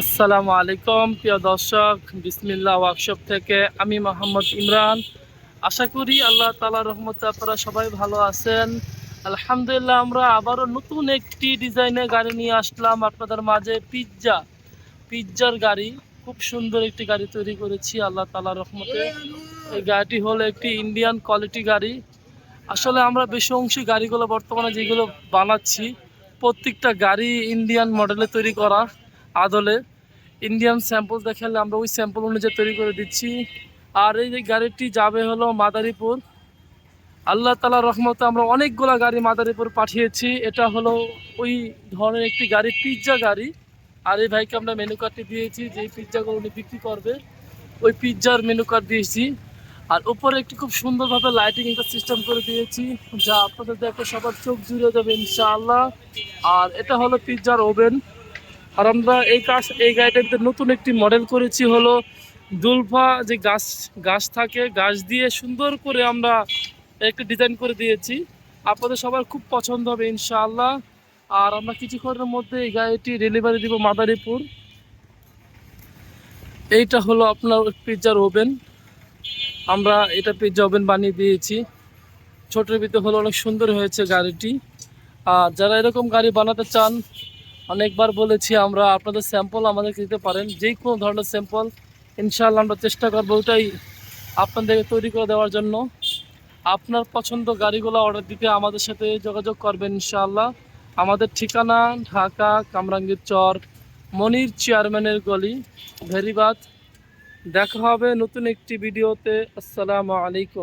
আসসালামু আলাইকুম, প্রিয় দর্শক, বিসমিল্লাহ ওয়ার্কশপ থেকে আমি মোহাম্মদ ইমরান। আশা করি আল্লাহ তালা রহমতে আপনারা সবাই ভালো আছেন। আলহামদুলিল্লাহ, আমরা আবারও নতুন একটি ডিজাইনের গাড়ি নিয়ে আসলাম। আপনাদের মাঝে পিৎজা পিৎজার গাড়ি, খুব সুন্দর একটি গাড়ি তৈরি করেছি আল্লাহ তালা রহমতে। এই গাড়িটি হলো একটি ইন্ডিয়ান কোয়ালিটি গাড়ি। আসলে আমরা বেশি অংশে গাড়িগুলো বর্তমানে যেগুলো বানাচ্ছি, প্রত্যেকটা গাড়ি ইন্ডিয়ান মডেলে তৈরি করা। আদলে ইন্ডিয়ান স্যাম্পল দেখালে আমরা ওই স্যাম্পল অনুযায়ী তৈরি করে দিচ্ছি। আর এই যে গাড়িটি যাবে হলো মাদারীপুর। আল্লাহ তালা রহমতে আমরা অনেকগুলা গাড়ি মাদারীপুর পাঠিয়েছি। এটা হলো ওই ধরনের একটি গাড়ি পিৎজা গাড়ি। আর এই ভাইকে আমরা মেনু কার্ডটি দিয়েছি যে পিৎজাগুলো উনি বিক্রি করবে। ওই পিৎজার মেনু কার্ড দিয়েছি। আর উপরে একটি খুব সুন্দরভাবে লাইটিং একটা সিস্টেম করে দিয়েছি, যা আপনাদের দেখে সবার চোখ জুড়ে যাবে ইনশাআল্লাহ। আর এটা হলো পিৎজার ওভেন আর আমরা এই কাজ এই গাড়িটাতে নতুন একটি মডেল করেছি হলো দুলফা যে গাছ গাছ থাকে, গাছ দিয়ে সুন্দর করে আমরা একটি ডিজাইন করে দিয়েছি। আপনাদের সবার খুব পছন্দ হবে ইনশাআল্লাহ। আর আমরা কিছুক্ষণের মধ্যে এই গাড়িটি ডেলিভারি দিব মাদারীপুর। এইটা হলো আপনার পিৎজার ওভেন আমরা এটা পিৎজা ওভেন বানিয়ে দিয়েছি। ছোটোর ভিতরে হলো অনেক সুন্দর হয়েছে গাড়িটি। আর যারা এরকম গাড়ি বানাতে চান অনেকবার বলেছি আমরা আপনাদের স্যাম্পল আমাদেরকে দিতে পারেন। যে কোনো ধরনের স্যাম্পল ইনশাআল্লাহ আমরা চেষ্টা করব ওটাই আপনাদেরকে তৈরি করে দেওয়ার জন্য। আপনার পছন্দ গাড়িগুলো অর্ডার দিতে আমাদের সাথে যোগাযোগ করবেন ইনশাআল্লাহ। আমাদের ঠিকানা ঢাকা কামরাঙ্গীর চর, মনির চেয়ারম্যানের গলি, ভেরিবাদ। দেখা হবে নতুন একটি ভিডিওতে। আসসালামু আলাইকুম।